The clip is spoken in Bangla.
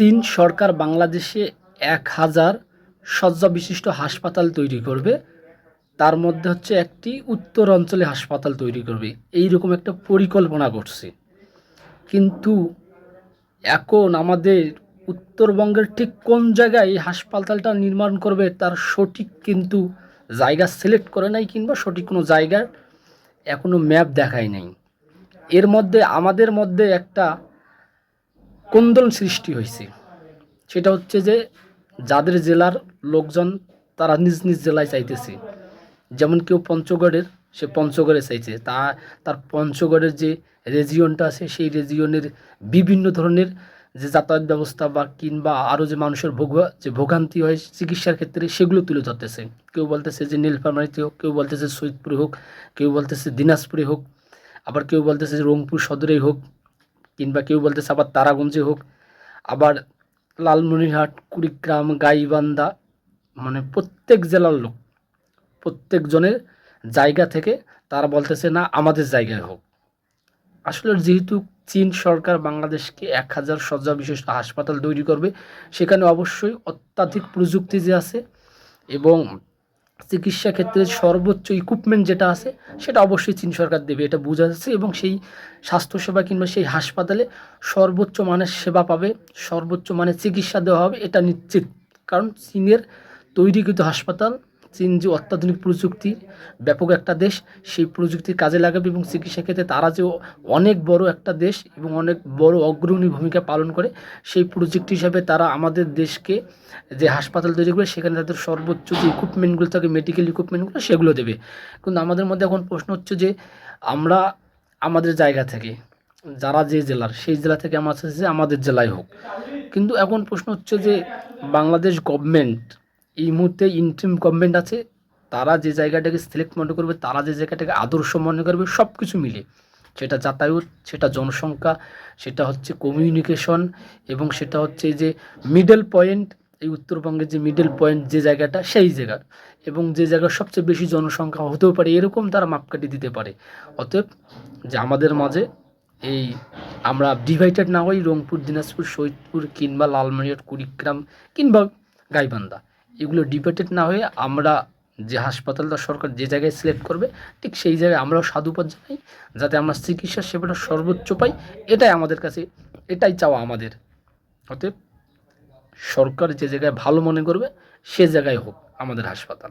চীন সরকার বাংলাদেশে এক হাজার শয্যা বিশিষ্ট হাসপাতাল তৈরি করবে। তার মধ্যে হচ্ছে একটি উত্তর অঞ্চলে হাসপাতাল তৈরি করবে। এই রকম একটা পরিকল্পনা করছে। কিন্তু এখন আমাদের উত্তরবঙ্গের ঠিক কোন জায়গায় এই হাসপাতালটা নির্মাণ করবে তার সঠিক কিন্তু জায়গা সিলেক্ট করে নাই কিংবা সঠিক কোনো জায়গার এখনও ম্যাপ দেখায় নাই। এর মধ্যে, আমাদের মধ্যে একটা কোন্দল সৃষ্টি হয়েছে। সেটা হচ্ছে যে যাদের জেলার লোকজন তারা নিজ নিজ জেলায় চাইতেছে। যেমন কেউ পঞ্চগড়ের, সে পঞ্চগড়ে চাইছে। তা, তার পঞ্চগড়ের যে রেজিয়নটা আছে, সেই রেজিয়নের বিভিন্ন ধরনের যে যাতায়াত ব্যবস্থা বা কিংবা আরও যে মানুষের ভোগ, যে ভোগান্তি হয় চিকিৎসার ক্ষেত্রে, সেগুলো তুলে ধরতেছে। কেউ বলতেছে যে নীলফামারিতে হোক, কেউ বলতেছে সৈয়দপুরে হোক, কেউ বলতেছে দিনাজপুরে হোক, আবার কেউ বলতেছে যে রংপুর সদরেই হোক কিংবা কেউ বলতেছে আবার তারাগঞ্জে হোক, আবার লালমনিরহাট, কুড়িগ্রাম, গাইবান্ধা মানে প্রত্যেক জেলার লোক প্রত্যেকজনের জায়গা থেকে তারা বলতেছে, না, আমাদের জায়গায় হোক। আসলে যেহেতু চীন সরকার বাংলাদেশকে এক হাজার শয্যা বিশিষ্ট হাসপাতাল তৈরি করবে, সেখানে অবশ্যই অত্যাধিক প্রযুক্তি যে আছে এবং চিকিৎসা ক্ষেত্রে সর্বোচ্চ ইকুইপমেন্ট যেটা আছে, সেটা অবশ্যই চীন সরকার দেবে, এটা বোঝা যাচ্ছে। এবং সেই স্বাস্থ্যসেবা কিংবা সেই হাসপাতালে সর্বোচ্চ মানের সেবা পাবে, সর্বোচ্চ মানের চিকিৎসা দেওয়া হবে, এটা নিশ্চিত। কারণ চীনের তৈরিকৃত হাসপাতাল চীন যে অত্যাধুনিক প্রযুক্তি, ব্যাপক একটা দেশ, সেই প্রযুক্তির কাজে লাগাবে এবং চিকিৎসা ক্ষেত্রে তারা যে অনেক বড় একটা দেশ এবং অনেক বড় অগ্রণী ভূমিকা পালন করে, সেই প্রযুক্তি হিসাবে তারা আমাদের দেশকে যে হাসপাতাল তৈরি করে সেখানে তাদের সর্বোচ্চ যে ইকুইপমেন্টগুলো থাকে মেডিকেল ইকুইপমেন্টগুলো সেগুলো দেবে। কিন্তু আমাদের মধ্যে এখন প্রশ্ন হচ্ছে যে, আমরা আমাদের জায়গা থেকে, যারা যে জেলার, সেই জেলা থেকে আমার যে আমাদের জেলায় হোক, কিন্তু এখন প্রশ্ন হচ্ছে যে, বাংলাদেশ গভর্নমেন্ট এই মুহূর্তে ইন্টারিম গভর্নমেন্ট আছে, তারা যে জায়গাটাকে সিলেক্ট মনে করবে, তারা যে জায়গাটাকে আদর্শ মনে করবে সব কিছু মিলে। সেটা যাতায়াত, সেটা জনসংখ্যা, সেটা হচ্ছে কমিউনিকেশন এবং সেটা হচ্ছে যে মিডল পয়েন্ট এই উত্তরবঙ্গের যে মিডল পয়েন্ট যে জায়গাটা, সেই জায়গা। এবং যে জায়গার সবচেয়ে বেশি জনসংখ্যা হতেও পারে, এরকম তারা মাপকাঠি দিতে পারে। অতএব যে আমাদের মাঝে এই আমরা ডিভাইডেড না হই, রংপুর, দিনাজপুর, সৈয়দপুর কিংবা লালমনিরহাট, কুড়িগ্রাম কিংবা গাইবান্ধা। এগুলো ডিবেটেড না হয়ে আমরা যে হাসপাতালটা সরকার যে জায়গায় সিলেক্ট করবে, ঠিক সেই জায়গায় আমরাও সাধুবাদ জানাই, যাতে আমরা চিকিৎসা সেবাটা সর্বোচ্চ পাই, এটাই আমাদের কাছে, এটাই চাওয়া আমাদের। অতএব সরকার যে জায়গায় ভালো মনে করবে, সে জায়গায় হোক আমাদের হাসপাতাল।